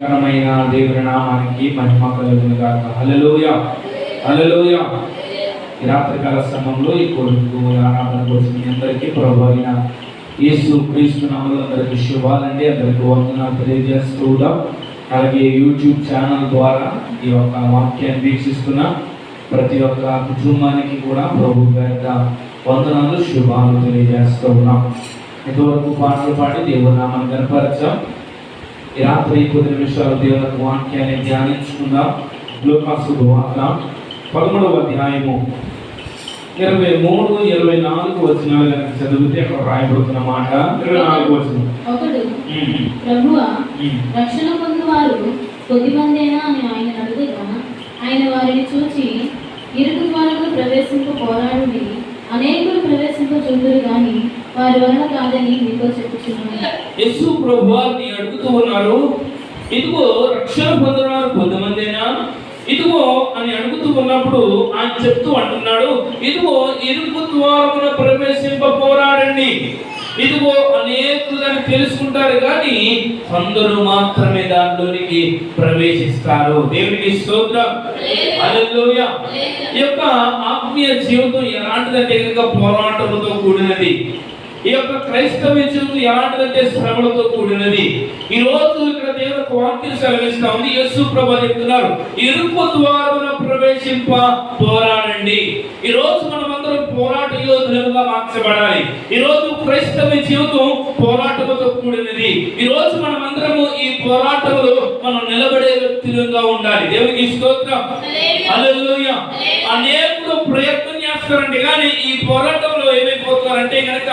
ఘనమైన దేవుని నామానికి మహిమ కలుగును గాక. హల్లెలూయా. హల్లెలూయా. ఈ రాత్రికాల సమయంలో ఈ కొడుకు ఆరాధన కోసం మీ అందరికీ ప్రభు అయిన యేసు క్రీస్తు నామలు అందరికీ శుభాలండి అందరికీ వందనాలు తెలియజేస్తూ అలాగే యూట్యూబ్ ఛానల్ ద్వారా ఈ యొక్క వాక్యాన్ని వీక్షిస్తున్న ప్రతి ఒక్క కుటుంబానికి కూడా ప్రభు గారి వందనాలు శుభాలు తెలియజేస్తూ ఉన్నాం. ఇంతవరకు పాటలు పాడి దేవుని నామాన్ని కనపరచాం ఈ రాత్రి కొద్ది నిమిషాలు దేవుని వాక్యాన్ని ధ్యానించుకుందాం. లోకాసు వార్త పదమూడవ అధ్యాయము ఇరవై మూడు ఇరవై నాలుగు వచనాలు కనుక చదివితే అక్కడ రాయబడుతున్న మాట. ఇరవై నాలుగు వచనం. ఒకడు ప్రభువా. రక్షణ పొందువారు కొద్దిమందేనా అని ఆయన అడుగుగా ఆయన వారిని చూచి ఇరుకు ద్వారంలో ప్రవేశింపు పోరాడుడి అనేకులు ప్రవేశింప చూదురు గాని వారి వలన కాదని మీతో చెప్పుచున్నాను. యేసు ప్రభు వారిని అడుగుతూ ఉన్నారు ఇదిగో రక్షణ పొందడానికి కొంతమందేనా? ఇదిగో అని అడుగుతూ ఉన్నప్పుడు ఆయన చెప్తూ అంటున్నాడు ఇదిగో ఇరుకు ద్వారమున ప్రవేశింప పోరాడండి ఇదిగో అనేకులు దాన్ని తెలుసుకుంటారు కానీ కొందరు మాత్రమే దాంట్లోనికి ప్రవేశిస్తారు. దేవునికి స్తోత్రం. యొక్క ఆత్మీయ జీవితం ఎలాంటిదంటే కనుక పోరాటంతో కూడినది. ఈ యొక్క క్రైస్తవ జీవితం ఎలాంటిదంటే శ్రమలతో కూడినది. ఈ రోజు ఇక్కడ దేవుడు ఒక వాక్యం సెలవిస్తా ఉంది. యేసు ప్రభు చెప్తున్నారు. ఇరుకు ద్వారమున ప్రవేశింప పోరాడండి. ఈ రోజు మనం అందరం పోరాట యోధులుగా మార్చబడాలి. ఈ రోజు క్రైస్తవ జీవితం పోరాటముతో కూడినది. ఈ రోజు మనం అందరము ఈ పోరాటంలో మనం నిలబడే వ్యక్తులుగా ఉండాలి. దేవునికి స్తోత్రం. హల్లెలూయా. అనేకులు ప్రయత్నం చేస్తారండి కానీ ఈ పోరాటంలో ఏమైపోతున్నారంటే కనుక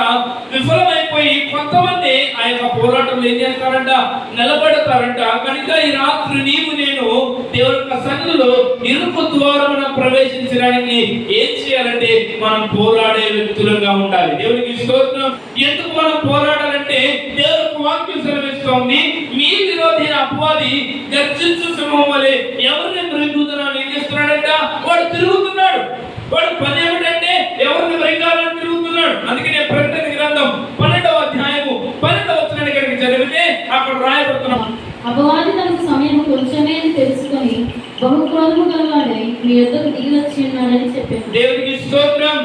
విఫలమైపోయి కొంతమంది ఆ యొక్క పోరాటంలో ఏం చేస్తారంట? నిలబడతారంట. కనుక ఈ రాత్రి నీవు నేను దేవుని యొక్క సన్నిధిలో ఇరుకు ద్వారమున ప్రవేశించడానికి ఏం చేయాలంటే మనం పోరాడే వ్యక్తులుగా ఉండాలి. దేవునికి స్తోత్రం. ఎందుకు మనం పోరాడాలంటే దేవుని వాక్యం సెలవిస్తోంది. మీ విరోధి అపవాది గర్జించు సింహం వలె ఎవరిని మృంగుతున్నాను ఏం చేస్తున్నాడంట? వాడు తిరుగుతున్నాడు. వాడు పని ఏమిటంటే ఎవరిని మృంగాలని తిరుగుతున్నాడు? అందుకనే ప్రకటన గ్రంథం పన్నెండవ అధ్యాయము పన్నెండవ వచనాన్ని కనుక చదివితే అక్కడ రాయబడుతున్నాం. అపవాది తనకు సమయం కొంచెమే తెలుసుకొని బహుక్రోధము గలవాడై మీ యొద్దకు దిగి వచ్చి ఉన్నాడని చెప్పాను. దేవునికి స్తోత్రం.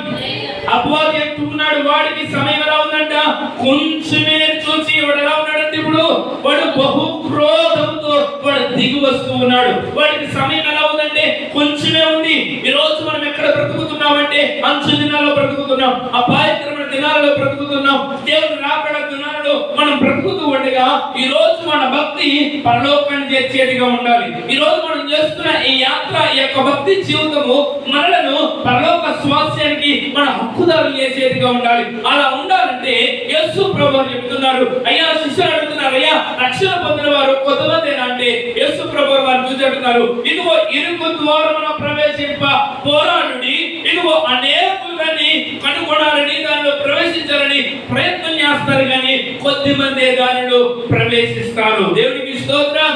అపవాది అంటున్నాడు వాడికి సమయం ఎలా ఉందంట? కొంచెమే చూసి వాడు ఎలా ఉన్నాడంటే ఇప్పుడు వాడు బహు క్రోధంతో వాడు దిగి వస్తూ ఉన్నాడు. వాడికి సమయం ఎలా కొంచెమే ఉంది ఈ రోజు మనం ఎక్కడ బ్రతుకుతున్నామంటే అంచు దినాల్లో బ్రతుకుతున్నాం అపాయకరమైన దినాలలో బ్రతుకుతున్నాం దేవుని రాకడ దినాలలో మనం బ్రతుకుతూ ఉండగా ఈ రోజు మన భక్తి పరలోకాన్ని చేర్చేదిగా ఉండాలి. ఈ రోజు మనం చేస్తున్న ఈ యాత్ర ఈ యొక్క భక్తి జీవితము మనలను పరలోక స్వాస్యానికి మన హక్కుదారులు చేసేదిగా ఉండాలి. అలా ఉండాలంటే యేసు ప్రభు చెప్తున్నారు. అయ్యా శిష్యులు అడుగుతున్నారు అయ్యా రక్షణ పొందిన వారు కొంతమంది అంటే యేసు ప్రభు వారు చూసి అంటున్నారు. ఇదిగో ఇరుకు ద్వారమున ప్రవేశింప పోరాడు ఇదిగో అనేకులని కనుగొనాలని దానిలో ప్రవేశించాలని ప్రయత్నం చేస్తారు కానీ కొద్ది మంది దానిలో ప్రవేశిస్తారు దేవునికి స్తోత్రం.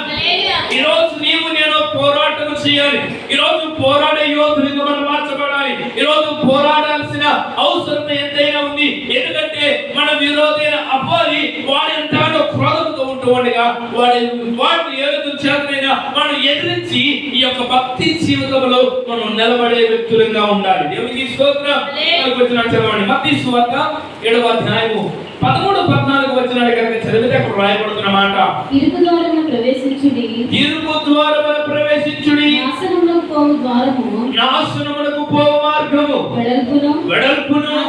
ఈ రోజు నీవు నేను పోరాటం చేయాలి. ఈ రోజు పోరాడే యోధునిగా మనం మార్చబడాలి. ఈ రోజు పోరాడాల్సిన అవసరం ఎంతైనా ఉంది. ఎందుకంటే మన విరోధైన అబ్బాయి వాడి ఎంతగానో క్రోధంతో ఉంటూ ఉండగా వాడి వాడిని ఏదో చేతనైనా మనం ఎదిరించి ఈ యొక్క భక్తి జీవితంలో మనం నిలబడే వ్యక్తులుగా ఉండాలి. దేవునికి స్తోత్రం. చదవండి. మత్తి సువార్త ఏడవ అధ్యాయము. పదమూడు పద్నాలుగు వచ్చిన కనుక చదివితే అక్కడ రాయబడుతున్న మాట. ఇరుకు ద్వారమున ప్రవేశించుడి. ఇరుకు ద్వారమున ప్రవేశించుడి. నాశనంలో పోవు ద్వారము. నాశనమునకు పో మార్గము. వెడల్పును. వెడల్పును.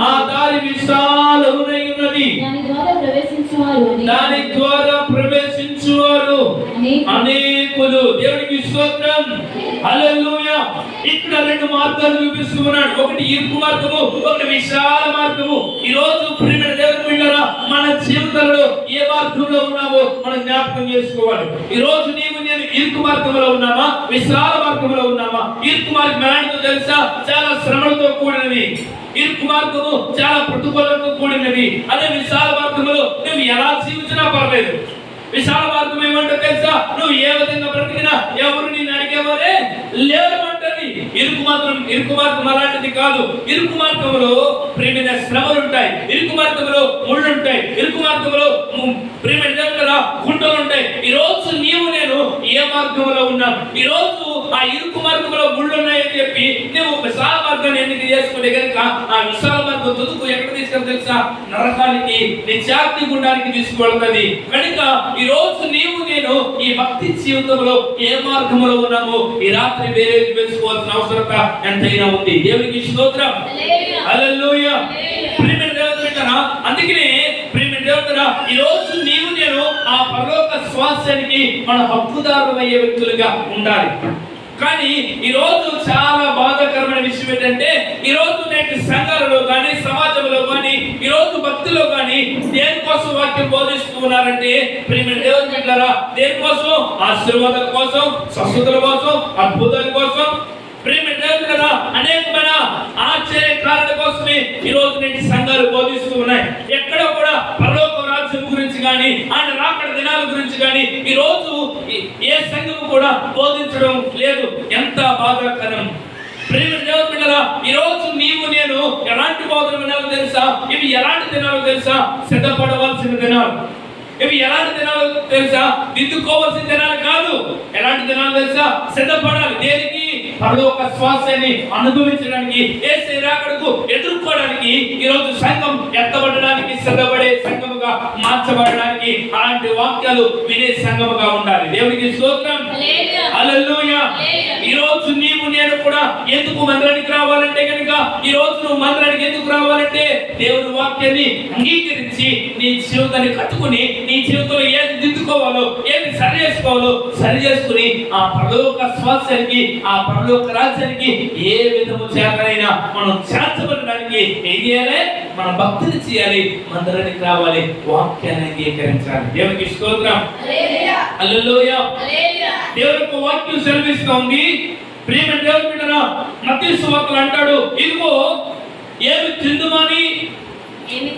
ఆ దారి విశాలమునై ఉన్నది. దాని ద్వారా ప్రవేశించువారు. దాని ద్వారా ప్రవేశించువారు అనేకులు. అనేకులు దేవునికి స్తోత్రం. హల్లెలూయా. ఇక్కడ రెండు మార్గాలు చూపిస్తున్నాడు. ఒకటి ఇరుకు మార్గము ఒకటి విశాల మార్గము. ఈ రోజు ప్రియమైన దేవుని బిడ్డరా మన జీవితంలో ఏ మార్గంలో ఉన్నామో మనం జ్ఞాపకం చేసుకోవాలి. ఈ రోజు నీవు నేను ఇరుకు మార్గంలో ఉన్నామా? విశాల మార్గంలో ఉన్నామా? ఇరుకు మార్గం ఎలాంటిదో తెలుసా? చాలా శ్రమలతో కూడినది. ఇరుకు మార్గము చాలా ప్రతికూలతో కూడినది. అదే విశాల మార్గంలో నువ్వు ఎలా జీవించినా పర్లేదు. విశాల మార్గం ఏమంటే తెలుసా? నువ్వు ఏ విధంగా బ్రతికినా ఎవరు నేను అడిగేవారే లేరమంటది కానీ ఇరుకు మాత్రం ఇరుకు మార్గం అలాంటిది కాదు. ఇరుకు మార్గంలో ప్రేమైన శ్రమలు ఉంటాయి. ఇరుకు మార్గంలో ముళ్ళు ఉంటాయి. ఇరుకు మార్గంలో ప్రేమ దగ్గర గుంటలు ఉంటాయి. ఈ రోజు నీవు నేను ఏ మార్గంలో ఉన్నాం ఈ రోజు ఆ ఇరుకు మార్గంలో ముళ్ళు ఉన్నాయని చెప్పి నువ్వు విశాల మార్గాన్ని ఎన్నిక చేసుకునే కనుక ఆ విశాల మార్గం తుదుకు ఎక్కడ తీసుకెళ్ళి తెలుసా? నరకానికి నిత్యాగ్ని గుండానికి తీసుకువెళ్తుంది. కనుక ఈ రోజు నీవు నేను ఈ భక్తి జీవితంలో ఏ మార్గంలో ఉన్నామో ఈ రాత్రి వేరే వేసుకోవాల్సిన అవసరత ఎంతైనా ఉంది. దేవునికి స్తోత్రం. హల్లెలూయా. ప్రియమైన బిడ్డలారా, అందుకనే ప్రియమైన దేవుడా ఈ రోజు నీవు నేను ఆ పరలోక స్వాస్థ్యానికి మన హక్కుదారులు అయ్యే వ్యక్తులుగా ఉండాలి. కానీ ఈ రోజు చాలా బాధాకరమైన విషయం ఏంటంటే ఈ రోజు నేటి సంఘాలలో కానీ సమాజంలో కానీ ఈ రోజు భక్తిలో కానీ దేనికోసం వాక్యం బోధిస్తూ ఉన్నారంటే ప్రేమ దేవుని దేనికోసం? ఆశీర్వాదం కోసం స్వస్థతల కోసం అద్భుతాల కోసం. ప్రేమ దేవుడురా అనేకమైన ఆశ్చర్య కారణాల కోసమే ఈ రోజు నేటి సంఘాలు బోధిస్తూ ఉన్నాయి. ఎక్కడ కూడా పరలోక రాజ్యం గురించి కానీ ఆయన రాకడ దినాల గురించి కానీ ఈ రోజు ఏ సంఘం కూడా బోధించడం లేదు. ఎంత బాధాకరం ఈ రోజు నీవు నేను ఎలాంటి బోధన వినాలో తెలుసా? ఇవి ఎలాంటి దినాలు తెలుసా? సిద్ధపడవలసిన దినాలు. ఇవి ఎలాంటి దినాలు తెలుసా? దిద్దుకోవాల్సిన దినాలు కాదు. ఎలాంటి దినాలు తెలుసా? సిద్ధపడాలి. దేనికి? పరలోక శ్వాసని అనుభవించడానికి ఏసే రాకడకు ఎదుర్కోవడానికి ఈ రోజు సంఘం ఎత్తబడడానికి సిద్ధపడే సంఘముగా మార్చబడడానికి అలాంటి వాక్యాలు వినే సంఘముగా ఉండాలి. దేవునికి స్తోత్రం. హల్లెలూయా. ఈ రోజు నీవు నేను కూడా ఎందుకు మందిరానికి రావాలంటే కనుక ఈ రోజు నువ్వు మందిరానికి ఎందుకు రావాలంటే దేవుని వాక్యాన్ని అంగీకరించి నీ జీవితాన్ని కట్టుకుని నీ జీవితంలో ఏది దిద్దుకోవాలో ఏది సరి చేసుకోవాలో సరి చేసుకుని ఆ పరలోక స్వాస్థ్యానికి ఆ పరలోక రాజ్యానికి ఏ విధము చేతనైనా మనం చేర్చబడడానికి ఏం చేయాలి? మన భక్తిని చేయాలి మందిరానికి రావాలి వాక్యాన్ని అంగీకరించాలి. దేవునికి స్తోత్రం. హల్లెలూయా. దేవుని యొక్క వాక్యం సెలవిస్తోంది. ప్రేమ దేవుని బిడ్డరా సువార్తలు అంటాడు ఇదిగో ఏమి తిందుమని? ఏమి?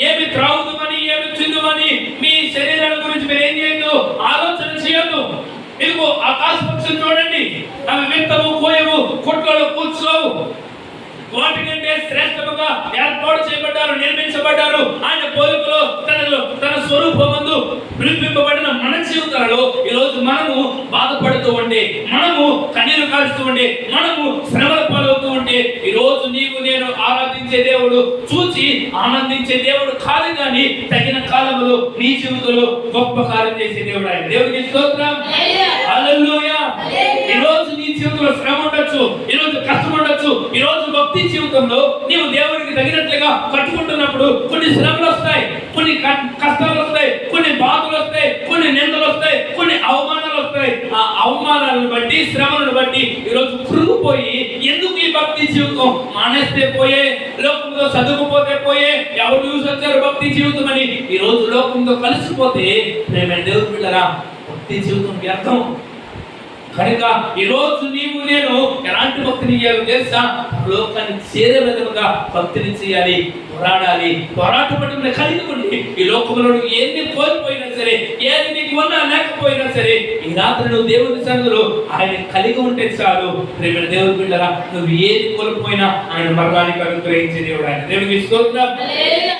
ఏమి త్రాగుదుమని ఏమి చిందుమని మీ శరీరాల గురించి మీరు ఏం చేయొద్దు? ఆలోచన చేయొద్దు. మీకు ఆకాశ పక్షులు చూడండి. అవి విత్తము కోయవు కొట్లలో కూర్చోవు. వాటికంటే శ్రేష్టముగా ఏర్పాటు చేయబడ్డారు నిర్మించబడ్డారు. ఆయన పోలికలో తనలో తన స్వరూపమందు పిలిపింపబడిన మన జీవితాలలో ఈరోజు మనము బాధపడుతూ ఉండే మనము కన్నీరు కాలుస్తూ ఉండే మనము శ్రమ ఈ రోజు నీకు నేను ఆరాధించే దేవుడు చూచి ఆనందించే దేవుడు కాదు కానీ తగిన కాలంలో నీ జీవితంలో గొప్ప కార్యం చేసే దేవుడు ఆయన. దేవుడికి స్తోత్రం. ఈ రోజు నీ జీవితంలో శ్రమ ఉండొచ్చు ఈ రోజు కష్టం ఉండొచ్చు ఈ రోజు భక్తి జీవితంలో నీవు దేవుడికి తగినట్లుగా కట్టుకుంటున్నప్పుడు కొన్ని శ్రమలు వస్తాయి కొన్ని కష్టాలు వస్తాయి కొన్ని బాధలు వస్తాయి కొన్ని నిందలు వస్తాయి ఆ అవమానాలను బట్టి శ్రమలను బట్టి ఈ రోజు కురుగుపోయి ఎందుకు ఈ భక్తి జీవితం మానేస్తే పోయే లోకంతో చదువుకుపోతే పోయే ఎవరు చూసి వచ్చారు భక్తి జీవితం అని ఈ రోజు లోకంతో కలిసిపోతే ప్రేమ దేవుడు పిల్లరా భక్తి జీవితం వ్యర్థం. కనుక ఈ రోజు నీవు నేను ఎలాంటి భక్తిని చేయాలో తెలుసా? లోకాన్ని చేరే విధముగా భక్తిని చేయాలి పోరాడాలి పోరాట పట్టుకుని కలిగి ఉండి ఈ లోకంలో నువ్వు ఎన్ని కోల్పోయినా సరే ఏది నీకు ఉన్నా లేకపోయినా సరే ఈ రాత్రి నువ్వు దేవుని సన్నిధిలో ఆయన కలిగి ఉంటే చాలు. ప్రేమ దేవుని బిడ్డరా నువ్వు ఏది కోల్పోయినా ఆయన మరణానికి అనుగ్రహించే దేవుడు ఆయన. దేవుడికి